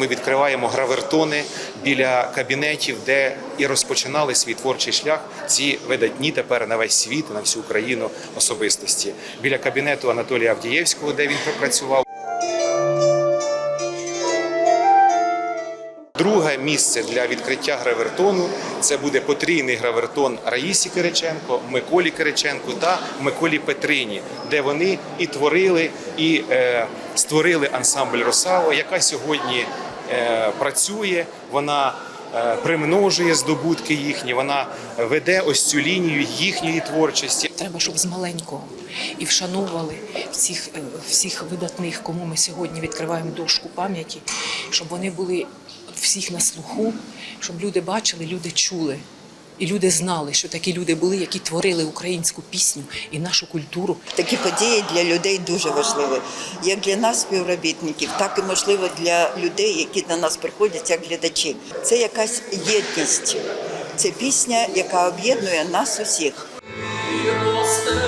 ми відкриваємо гравертони біля кабінетів, де і розпочинали свій творчий шлях ці видатні тепер на весь світ, на всю Україну особистості. Біля кабінету Анатолія Авдієвського, де він пропрацював. Друге місце для відкриття гравертону це буде потрійний гравертон Раїсі Кириченко, Миколі Кириченку та Миколі Петрині, де вони і творили, і е, створили ансамбль Росаво, яка сьогодні працює. Вона е, примножує здобутки їхні, вона веде ось цю лінію їхньої творчості. Треба, щоб з маленького і вшановували всіх, е, всіх видатних, кому ми сьогодні відкриваємо дошку пам'яті, щоб вони були всіх на слуху, щоб люди бачили, люди чули. І люди знали, що такі люди були, які творили українську пісню і нашу культуру. Такі події для людей дуже важливі, як для нас, співробітників, так і можливо для людей, які до нас приходять як глядачі. Це якась єдність. Це пісня, яка об'єднує нас усіх. Росте